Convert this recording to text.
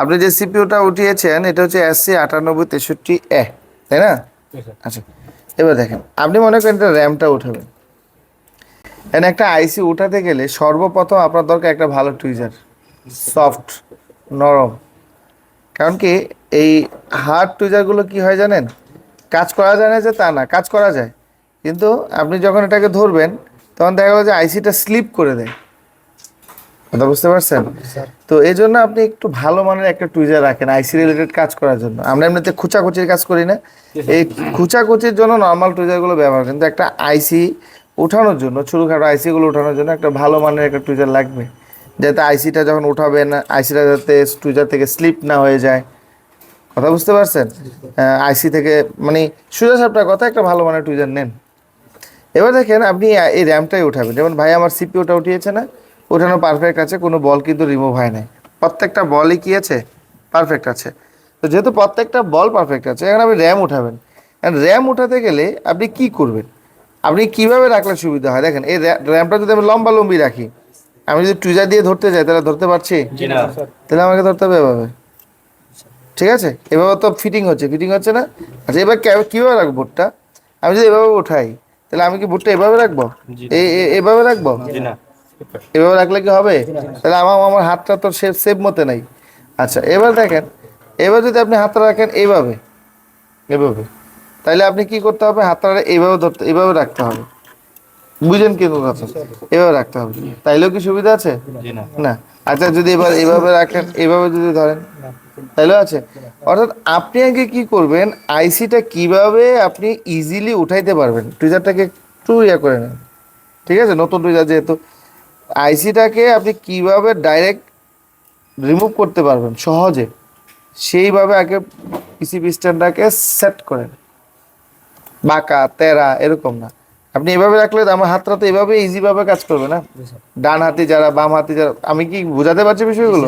আপনি যে সিপিউটা উঠিয়েছেন এটা হচ্ছে এসসি আটানব্বই তেষট্টি এ তাই না? আচ্ছা এবার দেখেন আপনি মনে করেন এটা র্যামটা উঠাবেন। এখানে একটা আইসি উঠাতে গেলে সর্বপ্রথম আপনার দরকার একটা ভালো টুইজার সফট নরম। কারণ কি এই হার্ড টুইজারগুলো কি হয় জানেন? কাজ করা যায় না যে তা না কাজ করা যায়। কিন্তু আপনি যখন এটাকে ধরবেন তখন দেখা গেল যে আইসিটা স্লিপ করে দেয়। কথা বুঝতে পারছেন? তো এই জন্য আপনি একটু ভালো মানের একটা টুইজার রাখেন আইসি রিলেটেড কাজ করার জন্য। আমরা এমনিতে খুচাখুচির কাজ করি না। এই খুচাখুচির জন্য নর্মাল টুইজারগুলো ব্যবহার। কিন্তু একটা আইসি ওঠানোর জন্য ছোটোখাটো আইসিগুলো ওঠানোর জন্য একটা ভালো মানের একটা টুইজার লাগবে। যাতে আইসিটা যখন উঠাবেন আইসিটা যাতে টুইজার থেকে স্লিপ না হয়ে যায়। কথা বুঝতে পারছেন? আইসি থেকে মানে সোজা সাপটা কথা একটা ভালো মানের টুইজার নেন। এবার দেখেন আপনি এই র্যামটাই উঠাবেন। যেমন ভাই আমার সিপিওটা উঠিয়েছে না ওঠানো পারফেক্ট আছে কোনো বল কিন্তু রিমুভ হয় নাই। প্রত্যেকটা বলই কি আছে? পারফেক্ট আছে। তো যেহেতু প্রত্যেকটা বল পারফেক্ট আছে এখন আপনি র্যাম উঠাবেন। র্যাম উঠাতে গেলে আপনি কি করবেন? আপনি কীভাবে রাখলে সুবিধা হয়? দেখেন এই র্যামটা যদি আমি লম্বা লম্বি রাখি আমি যদি টুইজার দিয়ে ধরতে যাই তাহলে ধরতে পারছি? তাহলে আমাকে ধরতে হবে এভাবে। ঠিক আছে? এভাবে তো ফিটিং হচ্ছে। ফিটিং হচ্ছে না? আচ্ছা এবার কীভাবে রাখব বোটটা আমি যদি এভাবে উঠাই তাহলে আমি কি বুটটা এভাবে রাখব? এভাবে রাখব? এভাবে রাখলে কি হবে? তাহলে আমার আমার হাতটা তো সেফ সেফ মতে নাই। আচ্ছা এবার দেখেন এবার যদি আপনি হাতটা রাখেন এইভাবে এভাবে তাহলে আপনি কি করতে হবে? হাতটা এইভাবে ধরতে এইভাবে রাখতে হবে। বুঝেন কি কথা? এভাবে রাখতে হবে। তাইলেও কি সুবিধা আছে? না। আচ্ছা যদি এবার এভাবে রাখেন এভাবে যদি ধরেন তাইলেও আছে। অর্থাৎ আপনি আগে কি করবেন? আইসিটা কীভাবে আপনি ইজিলি উঠাইতে পারবেন? টুইজারটাকে একটু ইয়া করে নেন। ঠিক আছে? নতুন টুইজার যেহেতু আইসিটাকে আপনি কীভাবে ডাইরেক্ট রিমুভ করতে পারবেন সহজে সেইভাবে আগে পিসিবি স্ট্যান্ডটাকে সেট করেন। বাঁকা তেরা এরকম না। আপনি এভাবে রাখলে তো আমার হাতটা তো এভাবে ইজিভাবে কাজ করবে না। ডান হাতে যারা বাম হাতে যারা আমি কি বোঝাতে পারছি বিষয়গুলো?